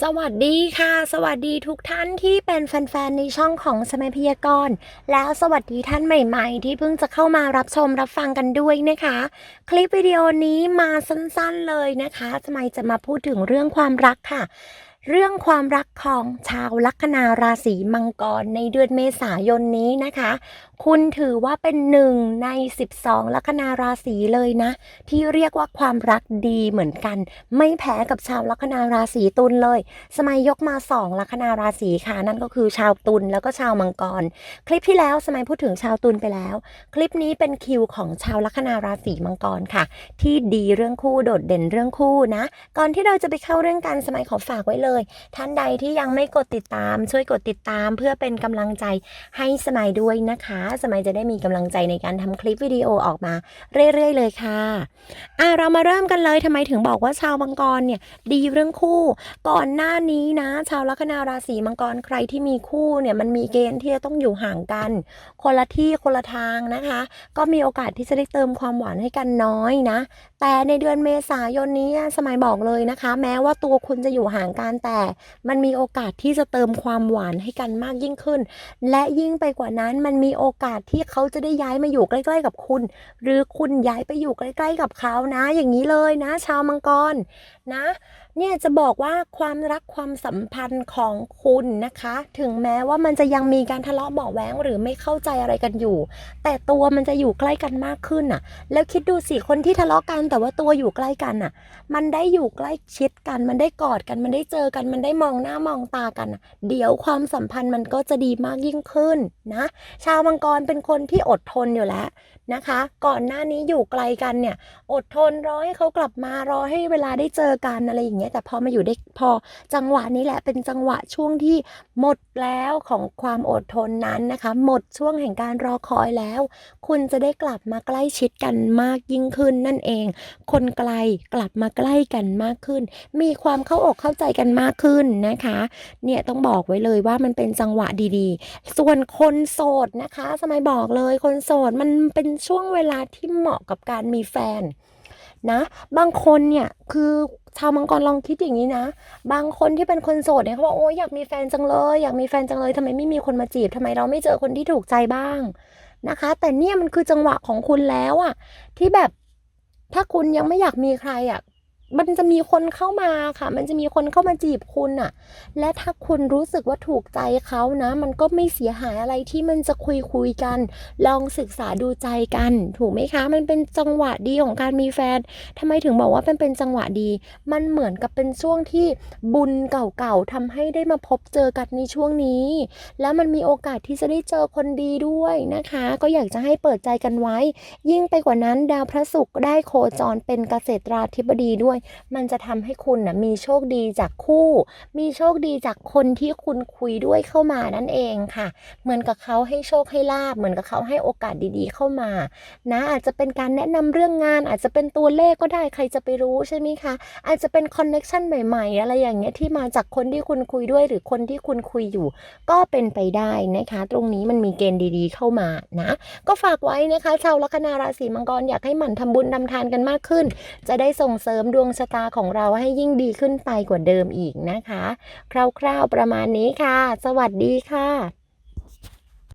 สวัสดีค่ะ สวัสดีทุกท่านที่เป็นแฟนๆในช่องของสมัยพยากรณ์แล้วสวัสดีท่านใหม่ ๆ ที่เพิ่งจะเข้ามารับชมรับฟังกันด้วยนะคะ คลิปวิดีโอนี้มาสั้นๆเลยนะคะสมัยจะมาพูดถึงเรื่องความรักค่ะ เรื่องความรักของชาวลัคนาราศีมังกรในเดือนเมษายนนี้นะคะ คุณถือว่าเป็นหนึ่งใน 12 ลัคนาราศีเลยนะ ที่เรียกว่าความรักดีเหมือนกัน ไม่แพ้กับชาวลัคนาราศีตุลเลย สมัยยกมา 2 ลัคนาราศีค่ะ นั่นก็คือชาวตุลแล้วก็ชาวมังกร คลิปที่แล้วสมัยพูดถึงชาวตุลไปแล้ว คลิปนี้เป็นคิวของชาวลัคนาราศีมังกรค่ะ ที่ดีเรื่องคู่โดดเด่นเรื่องคู่นะ ก่อนที่เราจะไปเข้าเรื่องการสมัยขอฝากไว้เลยท่านใดที่ยังไม่กดติดตาม ช่วยกดติดตามเพื่อเป็นกำลังใจให้สมัยด้วยนะคะ สมัยจะได้มีกำลังใจในการทำคลิปวิดีโอออกมาเรื่อยๆ เลยค่ะอะเรามาเริ่มกันเลยทำไมถึงบอกว่าชาวมังกรเนี่ยดีเรื่องคู่ ก่อนหน้านี้นะ ชาวลัคนาราศีมังกรใครที่มีคู่เนี่ยมันมีเกณฑ์ที่จะต้องอยู่ห่างกัน คนละที่คนละทางนะคะ ก็มีโอกาสที่จะได้เติมความหวานให้กันน้อยนะ แต่ในเดือนเมษายนนี้สมัยบอกเลยนะคะ แม้ว่าตัวคุณจะอยู่ห่างกันแต่มันมีโอกาสที่จะเติมความหวานให้กันมากยิ่งขึ้น และยิ่งไปกว่านั้นมันมีโอกาสที่เขาจะได้ย้ายมาอยู่ใกล้ ๆ กับคุณ หรือคุณย้ายไปอยู่ใกล้ ๆ กับเขานะ อย่างนี้เลยนะ ชาวมังกรนะ เนี่ยจะบอกว่าความรักความสัมพันธ์ของคุณนะคะ ถึงแม้ว่ามันจะยังมีการทะเลาะเบาะแว้งหรือไม่เข้าใจอะไรกันอยู่ แต่ตัวมันจะอยู่ใกล้กันมากขึ้นน่ะ แล้วคิดดูสิคนที่ทะเลาะกันแต่ว่าตัวอยู่ใกล้กันน่ะ มันได้อยู่ใกล้ชิดกัน มันได้กอดกัน มันได้เจอกัน มันได้มองหน้ามองตากันน่ะเดี๋ยวความสัมพันธ์มันก็จะดีมากยิ่งขึ้นนะ ชาวมังกรเป็นคนที่อดทนอยู่แล้วนะคะ ก่อนหน้านี้อยู่ไกลกันเนี่ย อดทนรอให้เขากลับมารอให้เวลาได้เจอกันอะไรอย่างเงี้ยแต่พอมาอยู่ได้พอจังหวะนี้แหละเป็นจังหวะช่วงที่หมดแล้วของความอดทนนั้นนะคะ หมดช่วงแห่งการรอคอยแล้ว คุณจะได้กลับมาใกล้ชิดกันมากยิ่งขึ้นนั่นเอง คนไกลกลับมาใกล้กันมากขึ้น มีความเข้าอกเข้าใจกันมากขึ้นนะคะ เนี่ยต้องบอกไว้เลยว่ามันเป็นจังหวะดีๆ ส่วนคนโสดนะคะ สมัยบอกเลยคนโสดมันเป็นช่วงเวลาที่เหมาะกับการมีแฟน นะ บางคนเนี่ยคือชาวมังกรลองคิดอย่างนี้นะ บางคนที่เป็นคนโสดเนี่ยเขาบอกโอ้ยอยากมีแฟนจังเลยอยากมีแฟนจังเลยทำไมไม่มีคนมาจีบทำไมเราไม่เจอคนที่ถูกใจบ้างนะคะ แต่เนี่ยมันคือจังหวะของคุณแล้วอะที่แบบถ้าคุณยังไม่อยากมีใครอะ มันจะมีคนเข้ามาค่ะ มันจะมีคนเข้ามาจีบคุณอะและถ้าคุณรู้สึกว่าถูกใจเขานะ มันก็ไม่เสียหายอะไรที่มันจะคุยคุยกัน ลองศึกษาดูใจกัน ถูกไหมคะ มันเป็นจังหวะดีของการมีแฟนทำไมถึงบอกว่าเป็นเป็นจังหวะดี มันเหมือนกับเป็นช่วงที่บุญเก่าๆทำให้ได้มาพบเจอกันในช่วงนี้ แล้วมันมีโอกาสที่จะได้เจอคนดีด้วยนะคะ ก็อยากจะให้เปิดใจกันไว้ ยิ่งไปกว่านั้นดาวพระศุกร์ได้โคจรเป็นเกษตราธิบดีด้วยมันจะทำให้คุณนะมีโชคดีจากคู่ มีโชคดีจากคนที่คุณคุยด้วยเข้ามานั่นเองค่ะ เหมือนกับเขาให้โชคให้ลาบเหมือนกับเขาให้โอกาสดีๆเข้ามา นะ อาจจะเป็นการแนะนำเรื่องงาน อาจจะเป็นตัวเลขก็ได้ใครจะไปรู้ใช่ไหมคะ อาจจะเป็นคอนเน็ชันใหม่ๆ อะไรอย่างเงี้ยที่มาจากคนที่คุณคุยด้วยหรือคนที่คุณคุยอยู่ ก็เป็นไปได้นะคะ ตรงนี้มันมีเกณฑ์ดีๆ เข้ามานะ ก็ฝากไว้นะคะชาวลัคนาราศีมังกรอยากให้หมั่นทำบุญทำทานกันมากขึ้น จะได้ส่งเสริมดวงชะตาของเราให้ยิ่งดีขึ้นไปกว่าเดิมอีกนะคะ คร่าวๆประมาณนี้ค่ะ สวัสดีค่ะ